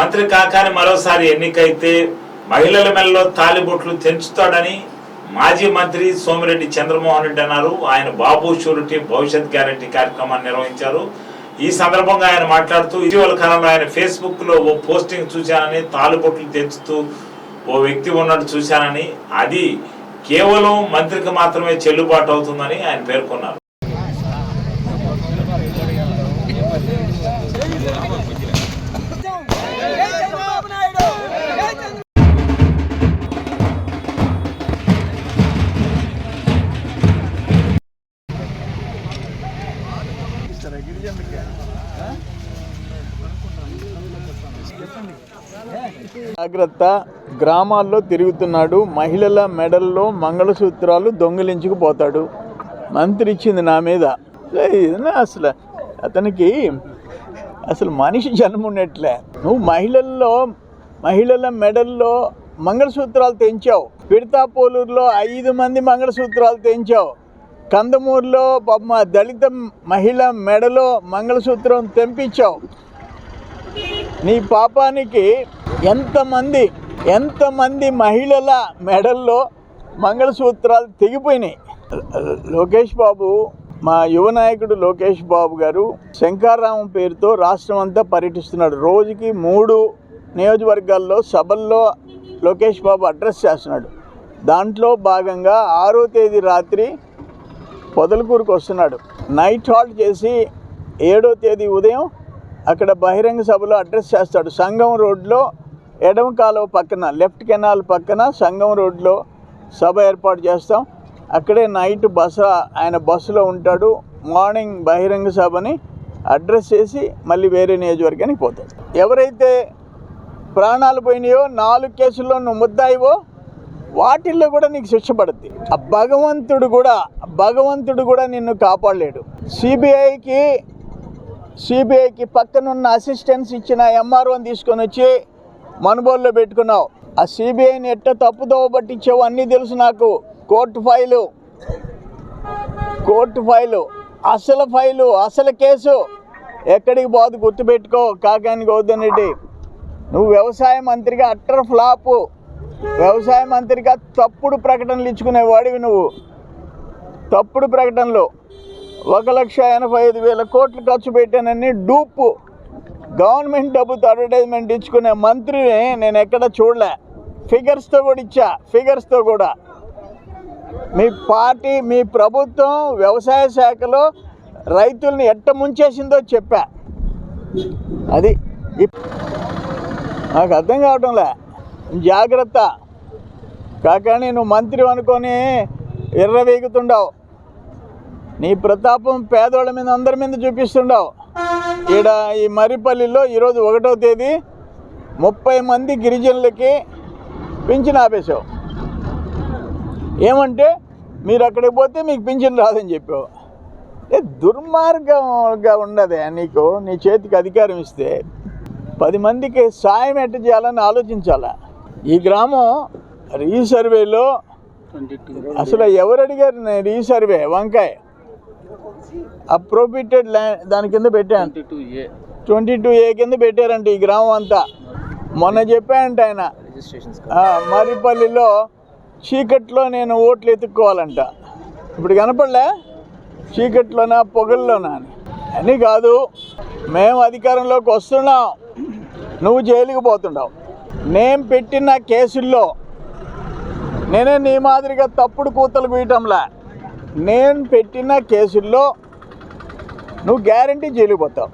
మంత్రి కాకాని మరోసారి ఎన్నికైతే మహిళల మెల్లో తాలిబొట్లు తెంచుతాడని మాజీ మంత్రి సోమిరెడ్డి చంద్రమోహన్ రెడ్డి అన్నారు. ఆయన బాబు షూరిటీ భవిష్యత్ గ్యారంటీ కార్యక్రమాన్ని నిర్వహించారు. ఈ సందర్భంగా ఆయన మాట్లాడుతూ ఇటీవల కాలంలో ఆయన ఫేస్బుక్లో ఓ పోస్టింగ్ చూశానని తాలిబొట్లు తెంచుతూ ఓ వ్యక్తి ఉన్నట్టు చూశానని అది కేవలం మంత్రికి మాత్రమే చెల్లుబాటు అవుతుందని ఆయన పేర్కొన్నారు. జాగ్రత్త. గ్రామాల్లో తిరుగుతున్నాడు. మహిళల మెడల్లో మంగళసూత్రాలు దొంగిలించుకుపోతాడు మంత్రి ఇచ్చింది నా మీద. అసలు? అతనికి అసలు మనిషి జన్మ ఉన్నట్లే నువ్వు మహిళల్లో మహిళల మెడల్లో మంగళసూత్రాలు తెంచావు. పిడతాపోలూరులో ఐదు మంది మంగళసూత్రాలు తెంచావు. కందమూరులో బొమ్మ దళిత మహిళ మెడలో మంగళసూత్రం తెంపించావు. నీ పాపానికి ఎంతమంది ఎంతమంది మహిళల మెడల్లో మంగళసూత్రాలు తెగిపోయినాయి. లోకేష్ బాబు మా యువ నాయకుడు లోకేష్ బాబు గారు శంకారామం పేరుతో రాష్ట్రం అంతా పర్యటిస్తున్నాడు. రోజుకి మూడు నియోజకవర్గాల్లో సభల్లో లోకేష్ బాబు అడ్రస్ చేస్తున్నాడు. దాంట్లో భాగంగా ఆరో తేదీ రాత్రి పొదలకూరుకు వస్తున్నాడు. నైట్ హాల్ట్ చేసి ఏడో తేదీ ఉదయం అక్కడ బహిరంగ సభలో అడ్రస్ చేస్తాడు. సంగం రోడ్లో ఎడమ కాలువ పక్కన లెఫ్ట్ కెనాల్ పక్కన సంగం రోడ్లో సభ ఏర్పాటు చేస్తాం. అక్కడే నైట్ బస ఆయన బస్సులో ఉంటాడు. మార్నింగ్ బహిరంగ సభని అడ్రస్ చేసి మళ్ళీ వేరే నియోజకవర్గానికి పోతాడు. ఎవరైతే ప్రాణాలు పోయినాయో నాలుగు కేసుల్లో నువ్వు ముద్దాయివో వాటిల్లో కూడా నీకు శిక్ష పడుద్ది. ఆ భగవంతుడు కూడా భగవంతుడు కూడా నిన్ను కాపాడలేడు. సిబిఐకి సిబిఐకి పక్కనున్న అసిస్టెన్స్ ఇచ్చిన ఎంఆర్ఓని తీసుకొని వచ్చి మనుబోల్లో పెట్టుకున్నావు. ఆ సిబిఐని ఎట్ట తప్పుదోవ పట్టించావు అన్నీ తెలుసు నాకు. Court file. Court file. అసలు ఫైలు అసలు కేసు. ఎక్కడికి పోదు గుర్తుపెట్టుకో కాకానికి వద్దనేటి నువ్వు వ్యవసాయ మంత్రిగా అట్టర్ ఫ్లాపు. వ్యవసాయ మంత్రిగా తప్పుడు ప్రకటనలు ఇచ్చుకునే వాడివి నువ్వు. తప్పుడు ప్రకటనలు ఒక లక్ష ఎనభై ఐదు వేల కోట్లు ఖర్చు పెట్టానని డూపు. గవర్నమెంట్ డబ్బుతో అడ్వర్టైజ్మెంట్ ఇచ్చుకునే మంత్రిని నేను ఎక్కడ చూడలే. ఫిగర్స్తో కూడా ఇచ్చా ఫిగర్స్తో కూడా. మీ పార్టీ మీ ప్రభుత్వం వ్యవసాయ శాఖలో రైతుల్ని ఎట్ట ముంచేసిందో చెప్పా. అది నాకు అర్థం కావటంలే. జాగ్రత్త. కాక నువ్వు మంత్రి అనుకొని ఎర్రవేగుతుండవు నీ ప్రతాపం పేదోళ్ళ మీద అందరి మీద చూపిస్తుండవు. ఈడ ఈ మరిపల్లిలో ఈరోజు ఒకటో తేదీ ముప్పై మంది గిరిజనులకి పింఛన్ ఆపేశావు. ఏమంటే మీరు అక్కడికి పోతే మీకు పింఛన్ రాదని చెప్పావు. ఏ దుర్మార్గంగా ఉండదే నీకు నీ చేతికి అధికారం ఇస్తే. పది మందికి సాయం ఎట్ట చేయాలని ఆలోచించాలా? ఈ గ్రామం రీసర్వేలో అసలు ఎవరు అడిగారు నేను రీసర్వే వంకాయ. అప్రోపిటెడ్ ల్యాండ్ దాని కింద పెట్టాను. Twenty two A. కింద పెట్టారంట ఈ గ్రామం అంతా. మొన్న చెప్పానంట ఆయన. ఆ, మర్రిపల్లిలో చీకట్లో నేను ఓట్లు ఎత్తుక్కోవాలంట. ఇప్పుడు కనపడలే? చీకట్లోనా పొగల్లోనా అని. అని కాదు మేము అధికారంలోకి వస్తున్నాం. నువ్వు జైలుకి పోతున్నావు. నేను పెట్టిన కేసుల్లో నేనే నీ మాదిరిగా తప్పుడు కూతలు కూయటంలా నేను పెట్టిన కేసుల్లో నువ్వు గ్యారంటీ జైలుకు పోతావు.